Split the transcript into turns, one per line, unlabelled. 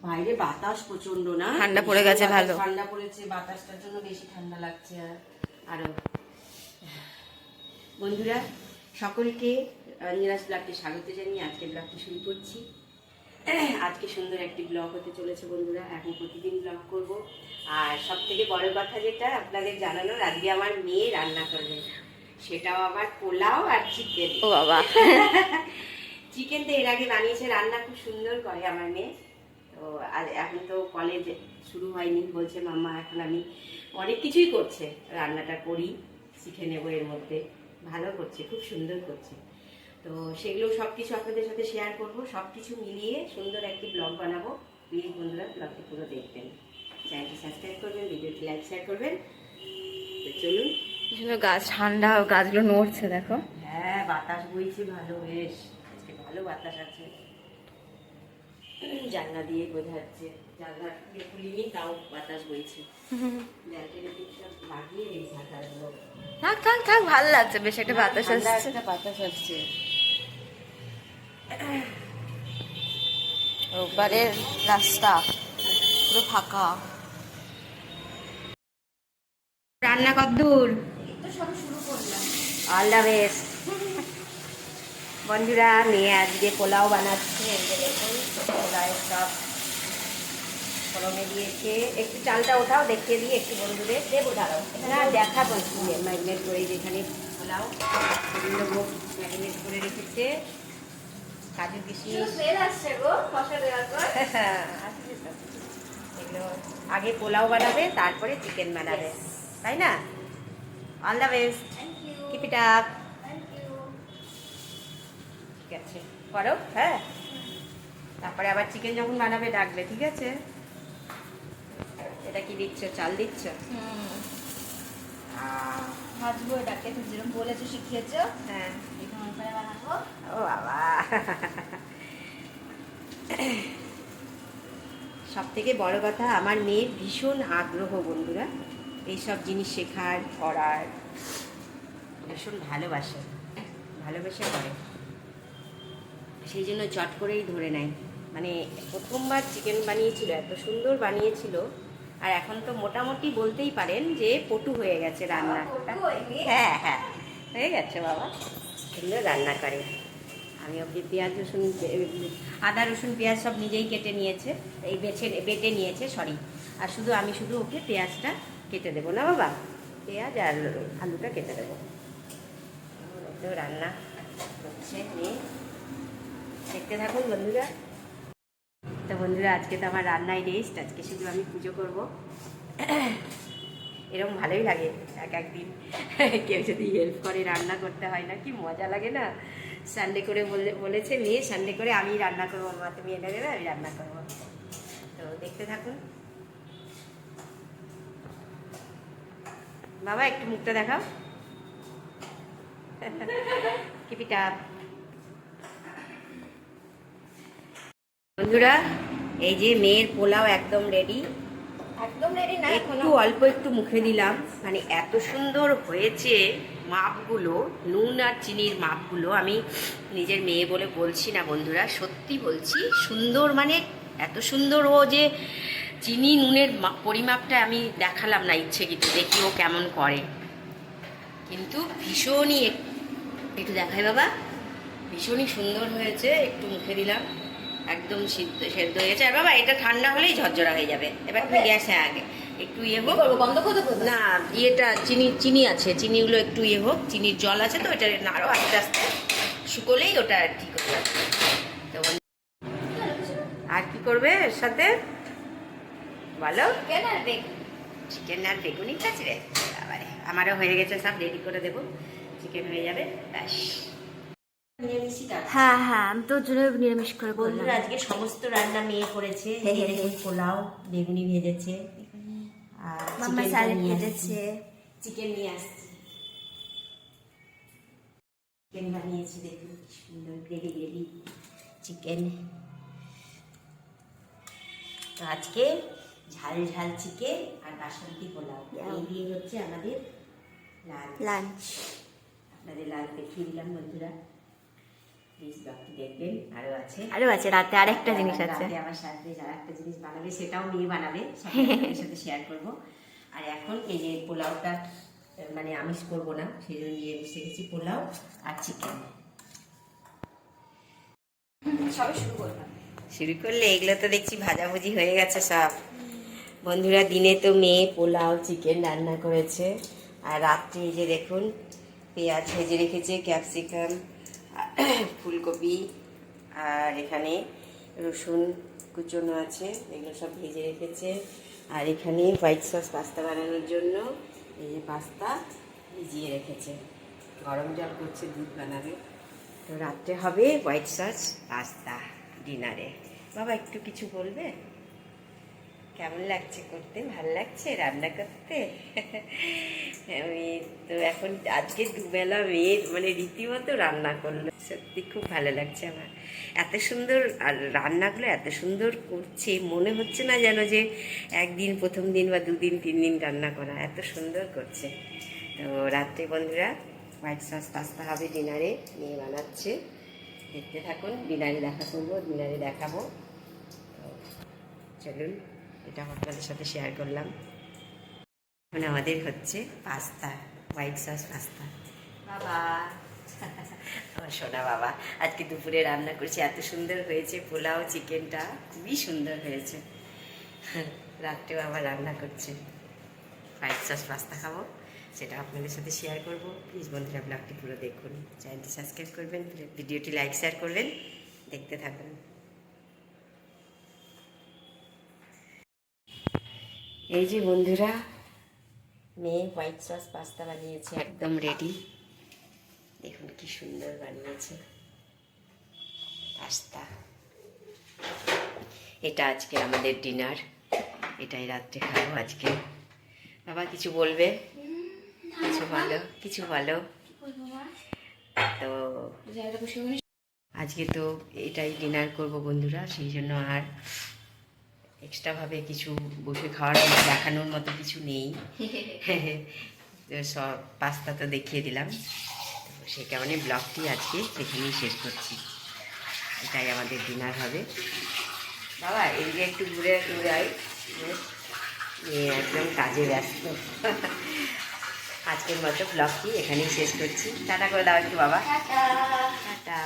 বাইরে বাতাস প্রচণ্ড না?
ঠান্ডা পড়ে গেছে ভালো।
ঠান্ডা পড়েছে বাতাসটার জন্য বেশি ঠান্ডা লাগছে আর বন্ধুরা সকলকে নিরাজ ব্লগকে স্বাগত জানিয়ে আজকে ব্লগটি শুরু করছি। আজকে সুন্দর একটি ব্লগ হতে চলেছে বন্ধুরা এখন প্রতিদিন ব্লগ করব। আর সব থেকে বড় কথা যেটা আপনাদের জানানোর আজকে আমার মেয়ে রান্না করবে। সেটাও আবার পোলাও আর চিকেন।
ও বাবা।
চিকেন তো এর আগে বানিয়েছে রান্না খুব সুন্দর করে আমার মেয়ে। আর এখন তো কলেজ শুরু হয়নি বলছে মাম্মা এখন আমি অনেক কিছুই করছে। রান্নাটা করি শিখে নেব এর মধ্যে। ভালো করছে খুব সুন্দর করছে। তো সেগুলো সব কিছু আপনাদের সাথে শেয়ার করব। সব কিছু মিলিয়ে সুন্দর একটি ব্লগ বানাবো। প্লিজ বন্ধুরা ব্লগটি পুরো দেখবেন। চ্যানেলটি সাবস্ক্রাইব করবেন ভিডিওটি লাইক শেয়ার করবেন। তো চলুন।
গাছ ঠান্ডা গাছগুলো নড়ছে দেখো।
হ্যাঁ বাতাস বইছে ভালো বেশ। আজকে ভালো বাতাস আছে। জানলা দিয়ে বোঝা যাচ্ছে জানলা দিয়ে খুলিনি তাও বাতাস বইছে। ভেন্টিলেটরটা লাগিয়ে এই ঝাঁটাগুলো
থাক থাক থাক ভালো লাগছে বেশ একটা বাতাস আসছে।
একটা বাতাস আসছে।
রোববারের রাস্তা পুরো ফাঁকা।
রান্না কদ্দূর অল দ্য বেস্ট বন্ধুরা মেয়ে আজকে পোলাও বানাচ্ছে। এই যে দেখুন পোলাও সব ফলনে দিয়েছে। একটু চালটা ওঠাও দেখিয়ে দিই একটু বন্ধুদের। দেবো দাঁড়াও। না দেখাবো ম্যাগনেট করে যেখানে পোলাও বিভিন্ন ভোগ ম্যাগনেট করে রেখেছে। কাজু কিশমিশ আসছে তো। এগুলো আগে পোলাও বানাবে তারপরে চিকেন বানাবে। তাই না? All the best keep it up ঠিক আছে করো হ্যাঁ? তারপরে আবার চিকেন যখন বানাবে ডাকবে ঠিক আছে? এটা কি দিচ্ছ? চাল দিচ্ছ?
ভাজবো এটাকে তুমি যেরকম বলেছ শিখিয়েছ।
হ্যাঁ।
বানাবো।
ও বাবা। সব থেকে বড় কথা আমার মেয়ের ভীষণ আগ্রহ বন্ধুরা এইসব জিনিস শেখার করার ভীষণ ভালোবাসে। ভালোবেসে করে সেই জন্য চট করেই ধরে নেয়। মানে প্রথমবার চিকেন বানিয়েছিল এত সুন্দর বানিয়েছিল। আর এখন তো মোটামুটি বলতেই পারেন যে পটু হয়ে গেছে রান্নাটা হ্যাঁ হ্যাঁ হয়ে গেছে বাবা। সুন্দর রান্না করে। আমি ওকে পেঁয়াজ রসুন আদা রসুন পেঁয়াজ সব নিজেই কেটে নিয়েছে। এই বেছে বেটে নিয়েছে সরি আর শুধু আমি শুধু ওকে পেঁয়াজটা কেটে দেবো না বাবা? পেঁয়াজ আর আলুটা কেটে দেবো। তো রান্না হচ্ছে নিয়ে দেখতে থাকুন বন্ধুরা। তো বন্ধুরা, আজকে তো আমার রান্নায় রেস্ট আজকে শুধু আমি পুজো করব। এরকম ভালোই লাগে এক একদিন কেউ যদি হেল্প করে রান্না করতে হয় না, কি মজা লাগে না? সানডে করে বলে বলেছে মেয়ে সানডে করে আমি রান্না করব, মা তুমি এনে দেবে, আমি রান্না করব। তো দেখতে থাকুন। বাবা, একটু মুখটা দেখাও। কিপিটা বন্ধুরা এই যে মেয়ের পোলাও একদম রেডি
একদম রেডি না
একটু অল্প একটু মুখে দিলাম। মানে এত সুন্দর হয়েছে মাপগুলো নুন আর চিনির মাপগুলো। আমি নিজের মেয়ে বলে বলছি না বন্ধুরা সত্যি বলছি। সুন্দর মানে এত সুন্দর ও যে চিনি নুনের পরিমাপটা আমি দেখালাম না ইচ্ছে কিন্তু দেখি ও কেমন করে। কিন্তু ভীষণই একটু দেখায় বাবা। ভীষণই সুন্দর হয়েছে একটু মুখে দিলাম। একদম সিদ্ধ সেদ্ধ হয়েছে আর বাবা এটা ঠান্ডা হলেই ঝরঝরা হয়ে যাবে। এবার তুমি গ্যাসে আগে। একটু ইয়ে হোক।
করব বন্ধ করে দেবো?
না ইয়েটা চিনি চিনি আছে। চিনিগুলো একটু ইয়ে হোক। চিনির জল আছে তো ওটা আরও আস্তে আস্তে শুকোলেই ওটা ঠিক হয়ে যাবে তো আর কি করবে এর সাথে? বলো।
কেন আর বেগুন।
চিকেন আর বেগুনি কাছে রে। আমারও হয়ে গেছে সব রেডি করে দেবো। চিকেন হয়ে যাবে ব্যাস।
হ্যাঁ হ্যাঁ আমি তোর জন্য নিরামিষ করে
আজকে সমস্ত রান্না মেয়ে করেছে। পোলাও বেগুনি ভেজেছে। আর
মাম্মা স্যালাড ভেজেছে।
চিকেন নিয়ে আসছি। চিকেন বানিয়েছি দেখুন সুন্দর গ্রেভি গ্রেভি চিকেন তো আজকে ঝাল ঝাল চিকেন আর বাসন্তী পোলাও। এই দিয়ে হচ্ছে আমাদের লাল
লাঞ্চ
আপনাদের লাল দেখিয়ে দিলাম বন্ধুরা। প্লিজ ব্লগটি দেখবেন আরও আছে?
আরও আছে রাতে আরেকটা জিনিস আছে।
রাতে আবার সাথে যারা একটা জিনিস বানাবে সেটাও মেয়ে বানাবে। সেটা সাথে শেয়ার করব। আর এখন এই যে পোলাওটা মানে আমিষ করব না সেই জন্য নিয়ে শিখেছি পোলাও আর চিকেন
সবে শুরু করলাম।
শুরু করলে এগুলো তো দেখছি ভাজাভুজি হয়ে গেছে সব। বন্ধুরা দিনে তো মেয়ে পোলাও চিকেন রান্না করেছে। আর রাত্রে এই যে দেখুন পেঁয়াজ ভেজে রেখেছে ক্যাপসিকাম ফুলকপি, আর এখানে রসুন কুচনো আছে, এগুলো সব ভেজে রেখেছে। আর এখানে হোয়াইট সস পাস্তা বানানোর জন্য এই যে পাস্তা ভিজিয়ে রেখেছে। গরম জল করছে দুধ বানাবে। তো রাত্রে হবে হোয়াইট সস পাস্তা ডিনারে বাবা, একটু কিছু বলবে? কেমন লাগছে করতে? ভালো লাগছে? রান্না করতে? আমি তো এখন আজকে দুবেলা মেয়ের মানে রীতিমতো রান্না করল। সত্যি খুব ভালো লাগছে আমার। এত সুন্দর আর রান্নাগুলো এত সুন্দর করছে, মনে হচ্ছে না যেন যে একদিন প্রথম দিন বা দুদিন, তিন দিন রান্না করা। এত সুন্দর করছে। তো রাত্রে বন্ধুরা, হোয়াইট সস পাস্তা হবে ডিনারে, মেয়ে বানাচ্ছে। দেখতে থাকুন, ডিনারে দেখা করব, ডিনারে দেখাবো। চলুন। এটা আপনাদের সাথে শেয়ার করলাম। এখন আমাদের হচ্ছে পাস্তা হোয়াইট সস পাস্তা। বাবা। আমার সোনা বাবা, আজকে দুপুরে রান্না করেছি। এত সুন্দর হয়েছে পোলাও, চিকেনটা। খুবই সুন্দর হয়েছে। রাত্রেও আবার রান্না করছে। হোয়াইট সস পাস্তা খাব, সেটা আপনাদের সাথে শেয়ার করব। প্লিজ বন্ধুরা ব্লগটি পুরো দেখুন। চ্যানেলটি সাবস্ক্রাইব করবেন, ভিডিওটি লাইক শেয়ার করবেন। দেখতে থাকুন। এই যে বন্ধুরা মেয়ে হোয়াইট সস পাস্তা বানিয়েছে একদম রেডি দেখুন কি সুন্দর বানিয়েছে পাস্তা এটা আজকে আমাদের ডিনার এটাই রাত্রে খাব আজকে। বাবা কিছু বলবে? কিছু ভালো কিছু ভালো তো আজকে তো এটাই ডিনার করব বন্ধুরা সেই জন্য আর এক্সট্রাভাবে কিছু বসে খাওয়ার দেখানোর মতো কিছু নেই। সব পাস্তা তো দেখিয়ে দিলাম। তো সেই কারণে ব্লগটি আজকে এখানেই শেষ করছি। এটাই আমাদের ডিনার হবে। বাবা এদিকে একটু ঘুরে ঘুরাই নিয়ে একদম কাজে ব্যস্ত। আজকের মতো ব্লগটি এখানেই শেষ করছি। টাটা করে দাও একটু বাবা। টাটা।